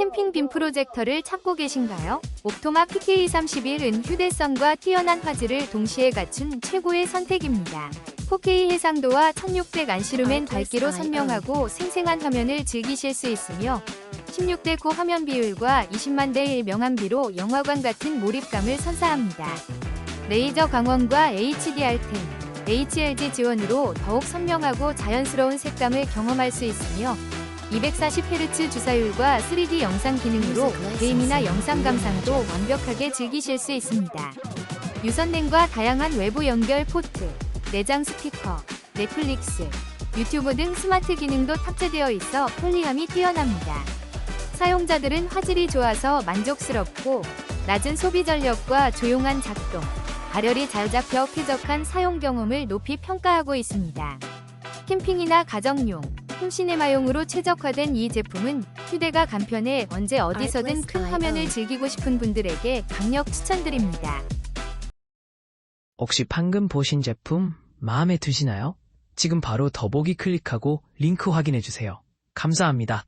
캠핑 빔 프로젝터를 찾고 계신가요? 옵토마 PK31은 휴대성과 뛰어난 화질을 동시에 갖춘 최고의 선택입니다. 4K 해상도와 1600 안시루멘 밝기로 선명하고 생생한 화면을 즐기실 수 있으며 16대 9 화면 비율과 20만 대 1 명암비로 영화관 같은 몰입감을 선사합니다. 레이저 광원과 HDR10, HLG 지원으로 더욱 선명하고 자연스러운 색감을 경험할 수 있으며 240Hz 주사율과 3D 영상 기능으로 게임이나 영상 감상도 완벽하게 즐기실 수 있습니다. 유선랜과 다양한 외부 연결 포트, 내장 스피커, 넷플릭스, 유튜브 등 스마트 기능도 탑재되어 있어 편리함이 뛰어납니다. 사용자들은 화질이 좋아서 만족스럽고 낮은 소비 전력과 조용한 작동, 발열이 잘 잡혀 쾌적한 사용 경험을 높이 평가하고 있습니다. 캠핑이나 가정용, 홈시네마용으로 최적화된 이 제품은 휴대가 간편해 언제 어디서든 큰 화면을 즐기고 싶은 분들에게 강력 추천드립니다. 혹시 방금 보신 제품 마음에 드시나요? 지금 바로 더보기 클릭하고 링크 확인해주세요. 감사합니다.